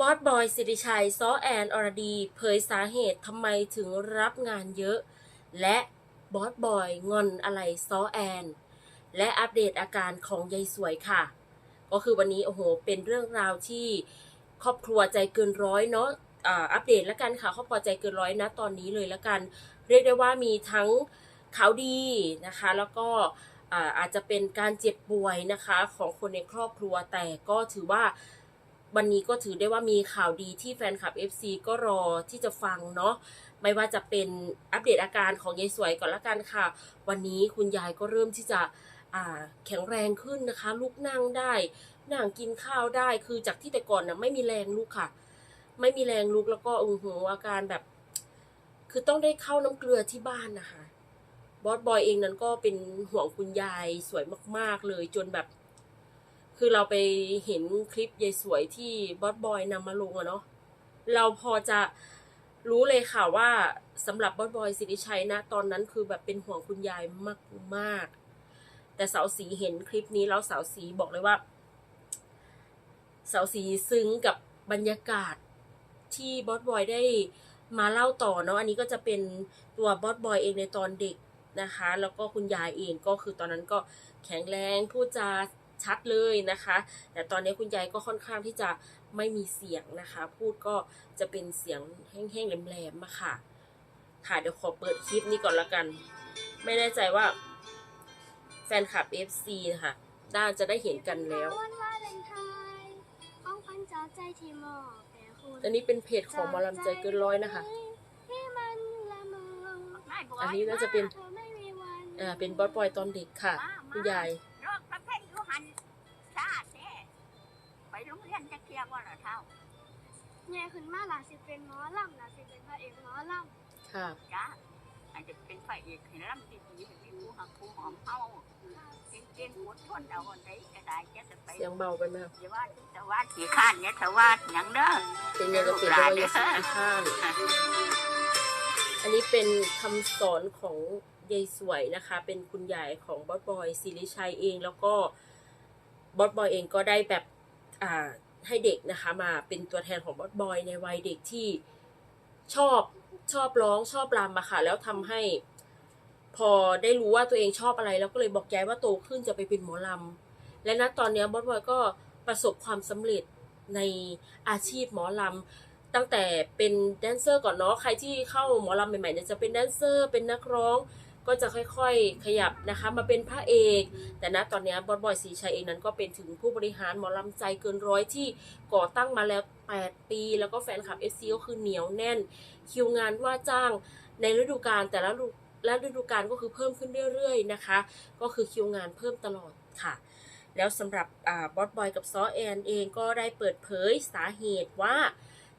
บอสบอยสิริชัยซ้อแอนอรดีเผยสาเหตุทำไมถึงรับงานเยอะ และบอสบอยงอนอะไรซ้อแอน และอัปเดตอาการของยายสวยค่ะ ก็คือวันนี้โอ้โหเป็นเรื่องราวที่ครอบครัวใจเกินร้อยเนาะอัปเดตแล้วกันค่ะครอบครัวใจเกินร้อยนะตอนนี้เลยแล้วกัน เรียกได้ว่ามีทั้งข่าวดีนะคะ แล้วก็อ่าอาจจะเป็นการเจ็บป่วยนะคะของคนในครอบครัวแต่ก็ถือว่า วันนี้ก็ถือได้ว่ามีข่าวดีที่แฟนคลับ FC ก็รอที่จะฟังเนาะไม่ว่าจะเป็นอัปเดตอาการของยายสวยก่อนละกันค่ะ วันนี้คุณยายก็เริ่มที่จะแข็งแรงขึ้นนะคะ ลุกนั่งได้นั่งกินข้าวได้คือจากที่แต่ก่อนนะไม่มีแรงลุกค่ะ ไม่มีแรงลุกแล้วก็อือหืออาการแบบ คือต้องได้เข้าน้ำเกลือที่บ้านนะคะบอสบอยเองนั้นก็เป็นห่วงคุณยายสวยมาก ๆ เลยจนแบบ คือเราไปเห็นคลิปยายสวยที่บอสบอยนำมาลงอะเนาะเราพอจะรู้เลยค่ะว่าสำหรับบอสบอยสิริชัยนะ ตอนนั้นคือแบบเป็นห่วงคุณยายมากมากแต่สาวสีเห็นคลิปนี้แล้วสาวสีบอกเลยว่าสาวสีซึ้งกับบรรยากาศที่บอสบอยได้มาเล่าต่อเนาะอันนี้ก็จะเป็นตัวบอสบอยเองในตอนเด็กนะคะ แล้วก็คุณยายเองก็คือตอนนั้นก็แข็งแรงพูดจา ชัดเลยนะคะ แต่ตอนนี้คุณยายก็ค่อนข้างที่จะไม่มีเสียงนะคะ พูดก็จะเป็นเสียงแห้งๆแหลมๆมาค่ะ ค่ะเดี๋ยวขอเปิดคลิปนี้ก่อนละกัน ไม่แน่ใจว่าแฟนคลับ FC นะคะน่าจะได้เห็นกันแล้ววันวาเลนไทน์ของขวัญจากใจที่มอบแด่คุณอันนี้เป็นเพจของหมอลำใจเกินร้อยนะคะที่มันละเมออันนี้น่าจะเป็นเธอไม่มีวันอ่า เป็นบอสบอยตอนเด็กค่ะ คุณยาย หันชาติแน่ไปโรงเรียนจะเคลียร์ว่าละเท่าแง่ขึ้นมาหลาสิเป็นหมอลำหลาสิเป็นพระเอกหมอลค่ะ จ้าอาจจะเป็นฝ่ายเอกเห็นลำดีดีเห็นมีผู้หักผู้หอมเฮาเก่งๆอดทนเอาอันใดก็ได้จะจะไปเสียงเบาไปไหมครับอย่าว่าแต่ว่าขี้ข้านเนี่ยแต่ว่าหยังเด้อ เป็นยังกระเปลี่ยนไปว่ายาสีข้างอันนี้เป็นคำสอนของยายสวยนะคะ เป็นคุณยายของบอสบอยศิริชัยเองแล้วก็ บอสบอยเองก็ได้แบบอ่าให้เด็กนะคะมาเป็นตัวแทนของบอสบอยในวัยเด็กที่ชอบชอบร้องชอบรำมาค่ะ แล้วทำให้ พอได้รู้ว่าตัวเองชอบอะไร แล้วก็เลยบอกยายว่าโตขึ้นจะไปเป็นหมอลำและณตอนนี้บอสบอยก็ประสบความสำเร็จในอาชีพหมอลำตั้งแต่เป็นแดนเซอร์ก่อนเนาะใครที่เข้าหมอลำใหม่ๆเนี่ยจะเป็นแดนเซอร์ เป็นนักร้อง ก็จะค่อยๆขยับนะคะมาเป็นพระเอก แต่ณตอนนี้บอสบอยสีชัยเองนั้นก็เป็นถึงผู้บริหารหมอลำใจเกินร้อยที่ก่อตั้งมาแล้ว 8 ปี แล้วก็แฟนคลับ FC ก็คือเหนียวแน่น คิวงานว่าจ้างในฤดูกาลแต่ละฤดูและฤดูกาลก็คือเพิ่มขึ้นเรื่อยๆนะคะ ก็คือคิวงานเพิ่มตลอดค่ะ แล้วสำหรับอบอสบอยกับซอแอนเองก็ได้เปิดเผยสาเหตุว่า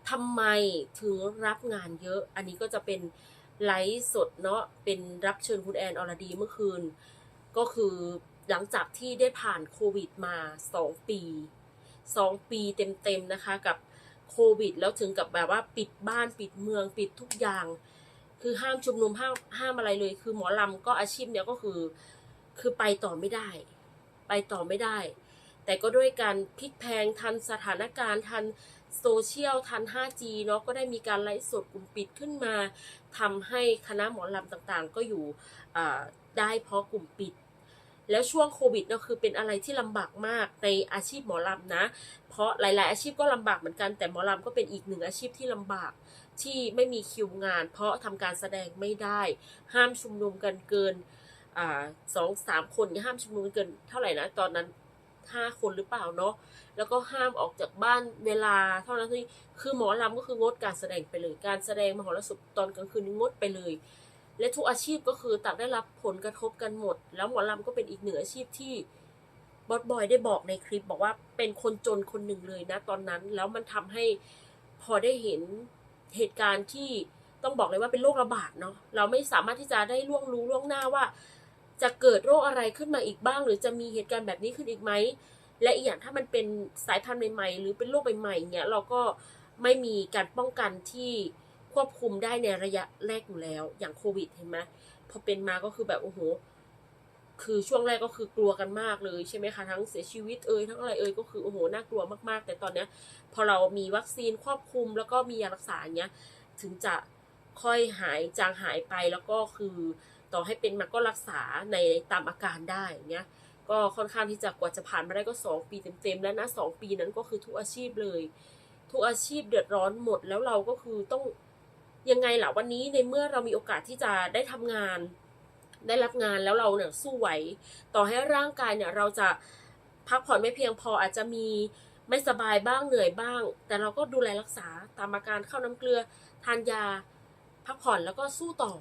ทำไมถึงรับงานเยอะ อันนี้ก็จะเป็น ไลฟ์สดเนาะเป็นรับเชิญคุณแอนอรดีเมื่อคืน ก็คือหลังจากที่ได้ผ่านโควิดมา 2 ปี 2 ปีเต็มๆนะคะกับโควิด แล้วถึงกับแบบว่าปิดบ้านปิดเมืองปิดทุกอย่าง คือห้ามชุมนุมห้ามห้ามอะไรเลย คือหมอลำก็อาชีพเนี้ยก็คือ คือไปต่อไม่ได้ ไปต่อไม่ได้ แต่ก็ด้วยการพลิกแพงทันสถานการณ์ทันโซเชียลทัน 5G เนาะก็ได้มีการไลฟ์สดกลุ่มปิดขึ้นมา ทำให้คณะหมอลำต่างๆ ก็อยู่ได้เพราะกลุ่มปิด แล้วช่วงโควิดเนาะคือเป็นอะไรที่ลำบากมากในอาชีพหมอลำนะ เพราะหลาย ๆ อาชีพก็ลำบากเหมือนกันแต่หมอลำก็เป็นอีกหนึ่งอาชีพที่ลำบากที่ไม่มีคิวงาน เพราะทำการแสดงไม่ได้ ห้ามชุมนุมกันเกินสองสามคนห้ามชุมนุมกันเกินเท่าไหร่นะตอนนั้น ห้าคนหรือเปล่าเนาะแล้วก็ห้ามออกจากบ้านเวลาเท่านั้นที่คือหมอลำก็คืองดการแสดงไปเลย การแสดงมหรสพตอนกลางคืนนี่งดไปเลย และทุกอาชีพก็คือต่างได้รับผลกระทบกันหมด แล้วหมอลำก็เป็นอีกหนึ่งอาชีพที่บอสบอยได้บอกในคลิปบอกว่าเป็นคนจนคนหนึ่งเลยนะตอนนั้น แล้วมันทำให้พอได้เห็นเหตุการณ์ที่ต้องบอกเลยว่าเป็นโรคระบาดเนาะเราไม่สามารถที่จะได้ล่วงรู้ล่วงหน้าว่า จะเกิดโรคอะไรขึ้นมาอีกบ้าง หรือจะมีเหตุการณ์แบบนี้ขึ้นอีกไหม และอีกอย่างถ้ามันเป็นสายพันธุ์ใหม่ๆ หรือเป็นโรคใหม่ๆเนี่ยเราก็ไม่มีการป้องกันที่ควบคุมได้ในระยะแรกอยู่แล้ว อย่างโควิดเห็นไหมพอเป็นมาก็คือแบบโอ้โหคือช่วงแรกก็คือกลัวกันมากเลยใช่ไหมคะทั้งเสียชีวิตเอ่ยทั้งอะไรเอ่ยก็คือโอ้โหน่ากลัวมากๆ แต่ตอนเนี้ยพอเรามีวัคซีนครอบคลุมแล้วก็มียารักษาเงี้ยถึงจะค่อยหายจางหายไปแล้วก็คือ ต่อให้เป็นมันก็รักษาในตามอาการได้เงี้ยก็ค่อนข้างที่จะกว่าจะผ่านมาได้ก็ 2 ปีเต็มๆแล้วนะสองปีนั้นก็คือทุกอาชีพเลย ทุกอาชีพเดือดร้อนหมดแล้วเราก็คือต้องยังไงล่ะวันนี้ในเมื่อเรามีโอกาสที่จะได้ทำงาน ได้รับงานแล้วเราเนี่ยสู้ไหว ต่อให้ร่างกายเนี่ยเราจะพักผ่อนไม่เพียงพออาจจะมีไม่สบายบ้างเหนื่อยบ้าง แต่เราก็ดูแลรักษาตามอาการเข้าน้ำเกลือทานยา พักผ่อนแล้วก็สู้ต่อ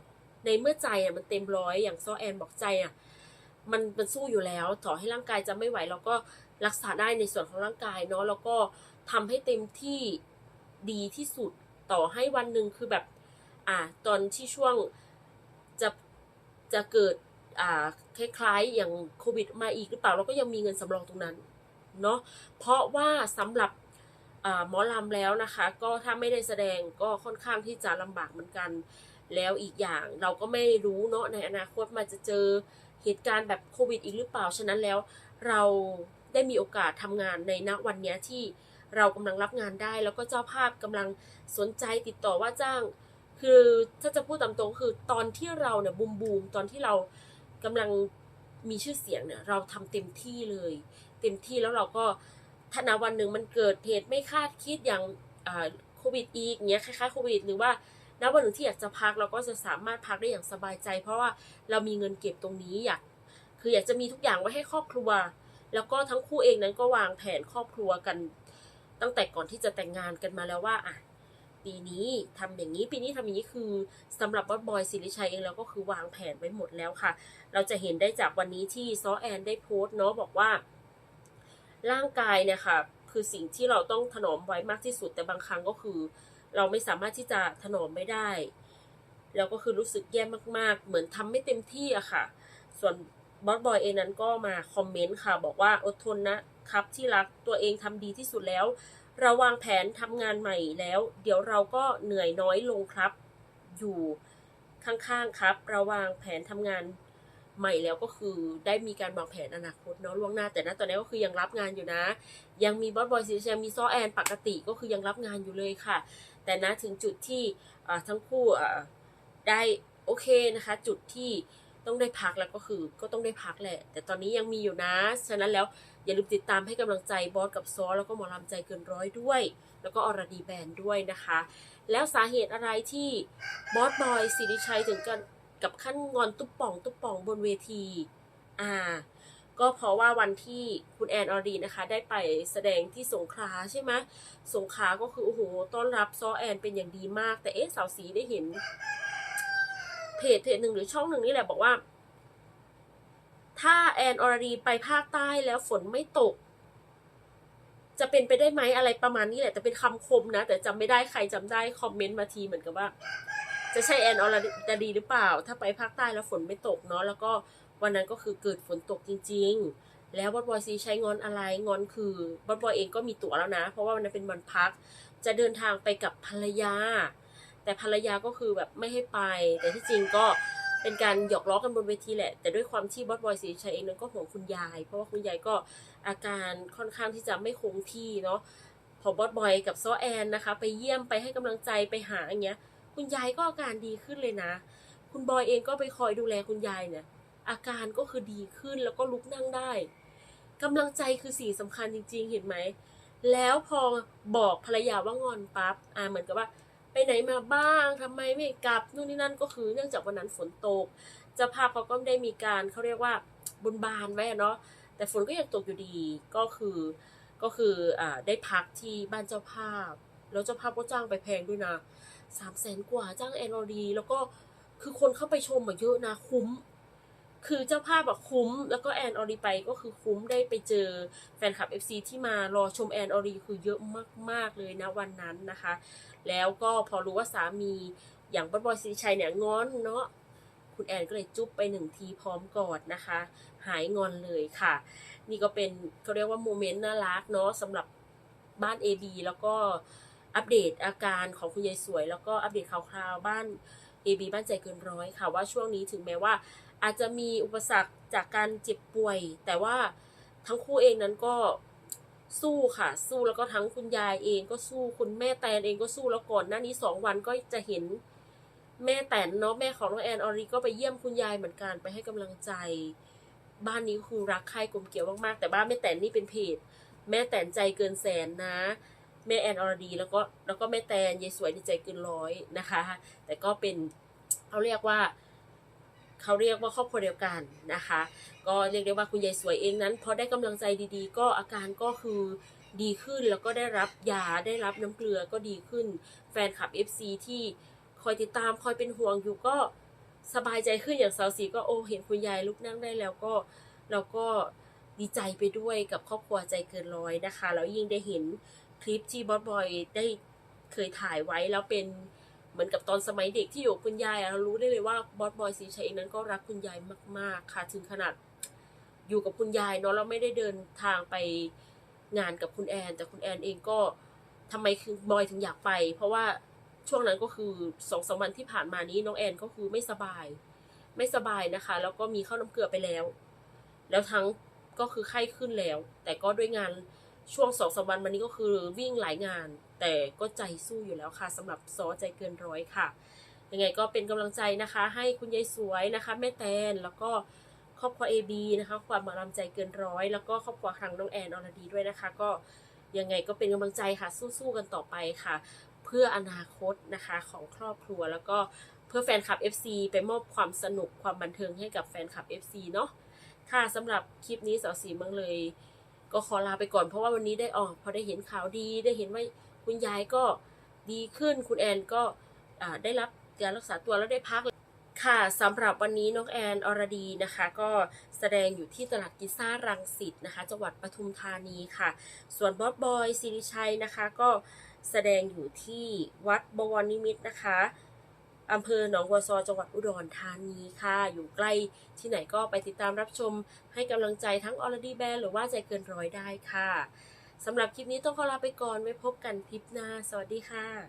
ในเมื่อใจอะมันเต็มร้อยอย่างซอแอนบอกใจอะมันมันสู้อยู่แล้วต่อให้ร่างกายจะไม่ไหว เราก็รักษาได้ในส่วนของร่างกายเนาะแล้วก็ทำให้เต็มที่ดีที่สุดต่อให้วันหนึ่งคือแบบ อ่า ตอนที่ช่วงจะจะเกิดอ่าคล้ายๆอย่างโควิดมาอีกหรือเปล่าเราก็ยังมีเงินสำรองตรงนั้นเนาะเพราะว่าสำหรับหมอลำแล้วนะคะ ก็ถ้าไม่ได้แสดงก็ค่อนข้างที่จะลำบากเหมือนกัน แล้วอีกอย่างเราก็ไม่รู้เนาะในอนาคตมันจะเจอเหตุการณ์แบบโควิดอีกหรือเปล่า ฉะนั้นแล้วเราได้มีโอกาสทำงานในณวันนี้ที่เรากำลังรับงานได้ แล้วก็เจ้าภาพกำลังสนใจติดต่อว่าจ้าง คือถ้าจะพูดตามตรงคือตอนที่เราเนี่ยบูมบูมตอนที่เรากำลังมีชื่อเสียงเนี่ยเราทำเต็มที่เลย เต็มที่แล้วเราก็ถ้าณวันหนึ่งมันเกิดเหตุไม่คาดคิดอย่างโควิดอีกเงี้ยคล้ายๆโควิดหรือว่า ณวันหนึ่งที่อยากจะพักเราก็จะสามารถพักได้อย่างสบายใจ เพราะว่าเรามีเงินเก็บตรงนี้อยากคืออยากจะมีทุกอย่างไว้ให้ครอบครัว แล้วก็ทั้งคู่เองนั้นก็วางแผนครอบครัวกัน ตั้งแต่ก่อนที่จะแต่งงานกันมาแล้วว่าอะปีนี้ทำอย่างนี้ปีนี้ทำอย่างนี้คือสำหรับบอสบอยสิริชัยเองแล้วก็คือวางแผนไว้หมดแล้วค่ะ เราจะเห็นได้จากวันนี้ที่ซอแอนได้โพสต์เนาะบอกว่า ร่างกายเนี่ยค่ะคือสิ่งที่เราต้องถนอมไว้มากที่สุดแต่บางครั้งก็คือ เราไม่สามารถที่จะถนอมไม่ได้แล้วก็คือรู้สึกแย่มาก ๆ เหมือนทำไม่เต็มที่อะค่ะ ส่วนบอสบอยเองนั้นก็มาคอมเมนต์ค่ะ บอกว่าอดทนนะครับที่รักตัวเองทำดีที่สุดแล้ว เราวางแผนทำงานใหม่แล้ว เดี๋ยวเราก็เหนื่อยน้อยลงครับ อยู่ข้างๆครับ เราวางแผนทำงาน ใหม่แล้วก็คือได้มีการวางแผนอนาคตเนาะล่วงหน้าแต่ณตอนนี้ก็คือยังรับงานอยู่นะ ยังมีบอสบอยซีเชมีซอแอนปกติก็คือยังรับงานอยู่เลยค่ะ แต่นะถึงจุดที่ทั้งคู่ได้โอเคนะคะ จุดที่ต้องได้พักแล้วก็คือก็ต้องได้พักแหละ แต่ตอนนี้ยังมีอยู่นะ ฉะนั้นแล้วอย่าลืมติดตามให้กำลังใจบอสกับซอแล้วก็หมอลำใจเกินร้อยด้วย แล้วก็อรดีแบนด์ด้วยนะคะ แล้วสาเหตุอะไรที่บอสบอยสิริชัยถึงกัน กับขั้นงอนตุ๊บป่องตุ๊บป่องบนเวที อ่า ก็เพราะว่าวันที่คุณแอนอรีนะคะ ได้ไปแสดงที่สงขลาใช่ไหมสงขลาก็คือโอ้โหต้อนรับซอแอนเป็นอย่างดีมาก แต่เอ๊ะสาวสีได้เห็น เพจเพจหนึ่งหรือช่องหนึ่งนี่แหละบอกว่า ถ้าแอนอรดีไปภาคใต้แล้วฝนไม่ตกจะเป็นไปได้ไหมอะไรประมาณนี้แหละ แต่เป็นคำคมนะ แต่จำไม่ได้ใครจำได้คอมเมนต์มาทีเหมือนกับว่า จะใช่แอนอรดีหรือเปล่า ถ้าไปภาคใต้แล้วฝนไม่ตกเนาะแล้วก็วันนั้นก็คือเกิดฝนตกจริง ๆ แล้วบอสบอยซีใช้งอนอะไรงอนคือบอสบอยเองก็มีตั๋วแล้วนะ เพราะว่าวันนั้นเป็นวันพัก จะเดินทางไปกับภรรยา แต่ภรรยาก็คือแบบไม่ให้ไป แต่ที่จริงก็เป็นการหยอกล้อกันบนเวทีแหละ แต่ด้วยความที่บอสบอยสีชัยเองนั้นก็ห่วงคุณยาย เพราะว่าคุณยายก็อาการค่อนข้างที่จะไม่คงที่เนาะพอบอสบอยกับซอแอนนะคะ ไปเยี่ยมไปให้กำลังใจไปหาอย่างเงี้ย คุณยายก็อาการดีขึ้นเลยนะ คุณบอยเองก็ไปคอยดูแลคุณยายเนี่ย อาการก็คือดีขึ้นแล้วก็ลุกนั่งได้กำลังใจคือสิ่งสำคัญจริง ๆ เห็นไหม แล้วพอบอกภรรยาว่างอนปั๊บอ่าเหมือนกับว่า ไปไหนมาบ้างทำไมไม่กลับนู่นนี่นั่นก็คือเนื่องจากวันนั้นฝนตกจ้าภาพเขาก็ได้มีการเขาเรียกว่าบนบานไว้เนาะแต่ฝนก็ยังตกอยู่ดีก็คือก็คืออ่าได้พักที่บ้านเจ้าภาพ แล้วเจ้าภาพก็จ้างไปแพงด้วยนะ สามแสนกว่าจ้างแอนอดีแล้วก็คือคนเข้าไปชมอะเยอะนะคุ้ม คือเจ้าภาพอะคุ้ม แล้วก็แอนออรีไปก็คือคุ้มได้ไปเจอแฟนคลับ FC ที่มารอชมแอนออรีคือเยอะมากๆเลยนะวันนั้นนะคะ แล้วก็พอรู้ว่าสามีอย่างบอสบอยสิริชัยเนี่ยงอนเนาะคุณแอนก็เลยจุ๊บไปหนึ่งทีพร้อมกอดนะคะ หายงอนเลยค่ะ นี่ก็เป็นเขาเรียกว่าโมเมนต์น่ารักเนาะสำหรับบ้าน AB แล้วก็ อัปเดตอาการของคุณยายสวย แล้วก็อัปเดตข่าวๆบ้าน AB บ้านใจเกินร้อยค่ะว่าช่วงนี้ถึงแม้ว่า อาจจะมีอุปสรรคจากการเจ็บป่วย แต่ว่าทั้งคู่เองนั้นก็สู้ค่ะ สู้แล้วก็ทั้งคุณยายเองก็สู้คุณแม่แตนเองก็สู้แล้วก่อนหน้านี้สองวันก็จะเห็นแม่แตนเนาะแม่ของน้องแอนออรีก็ไปเยี่ยมคุณยายเหมือนกันไปให้กำลังใจ บ้านนี้คือรักใคร่กลมเกลียวมากๆ แต่บ้านแม่แตนนี่เป็นเพจแม่แตนใจเกินแสนนะ แม่แอนอรดี แล้วก็แล้วก็แม่แตนยายสวยในใจเกินร้อยนะคะ แต่ก็เป็นเขาเรียกว่าเขาเรียกว่าครอบครัวเดียวกันนะคะ ก็เรียกได้ว่าคุณยายสวยเองนั้นพอได้กำลังใจดีๆ ก็อาการก็คือดีขึ้นแล้วก็ได้รับยาได้รับน้ำเกลือก็ดีขึ้น แฟนคลับ FC ที่คอยติดตามคอยเป็นห่วงอยู่ก็สบายใจขึ้นอย่างสาวสีก็โอ้เห็นคุณยายลุกนั่งได้แล้วก็เราก็ดีใจไปด้วยกับครอบครัวใจเกินร้อยนะคะแล้วยิ่งได้เห็น ลิปที่บอสบอยได้เคยถ่ายไว้แล้วเป็นเหมือนกับตอนสมัยเด็กที่อยู่กับคุณยายเรารู้ได้เลยว่าบอสบอยสีชัยเองนั้นก็รักคุณยายมาก ๆ ค่ะถึงขนาดอยู่กับคุณยายเนาะเราไม่ได้เดินทางไปงานกับคุณแอน แต่คุณแอนเองก็ทำไมคือบอยถึงอยากไป เพราะว่าช่วงนั้นก็คือสองสามวันที่ผ่านมานี้น้องแอนก็คือไม่สบาย ไม่สบายนะคะ แล้วก็มีเข้าน้ำเกลือไปแล้ว แล้วทั้งก็คือไข้ขึ้นแล้ว แต่ก็ด้วยงาน ช่วงสองสามวันมานี้ก็คือวิ่งหลายงาน แต่ก็ใจสู้อยู่แล้วค่ะสำหรับซอใจเกินร้อยค่ะยังไงก็เป็นกำลังใจนะคะ ให้คุณยายสวยนะคะ แม่แตนแล้วก็ครอบครัว AB นะคะความมารำใจเกินร้อยแล้วก็ครอบครัวทางน้องแอนอรดีด้วยนะคะ ก็ยังไงก็เป็นกำลังใจค่ะสู้ๆกันต่อไปค่ะ เพื่ออนาคตนะคะของครอบครัวแล้วก็เพื่อแฟนคลับ FC ไปมอบความสนุกความบันเทิงให้กับแฟนคลับ FC เนาะค่ะสำหรับคลิปนี้สาวสีเมืองเลย ก็ขอลาไปก่อนเพราะว่าวันนี้ได้ออกพอได้เห็นข่าวดีได้เห็นว่าคุณยายก็ดีขึ้นคุณแอนก็ได้รับการรักษาตัวแล้วได้พักค่ะสำหรับวันนี้น้องแอนอรดีนะคะ ก็แสดงอยู่ที่ตลาดกิซ่ารังสิตนะคะ จังหวัดปทุมธานีค่ะ ส่วนบอสบอยสิริชัยนะคะ ก็แสดงอยู่ที่วัดบวรนิมิตนะคะ อำเภอหนองวัวซอจังหวัดอุดรธานีค่ะ อยู่ใกล้ที่ไหนก็ไปติดตามรับชมให้กำลังใจทั้งออร์ดีแบนหรือว่าใจเกินร้อยได้ค่ะสำหรับคลิปนี้ต้องขอลาไปก่อนไว้พบกันคลิปหน้า สวัสดีค่ะ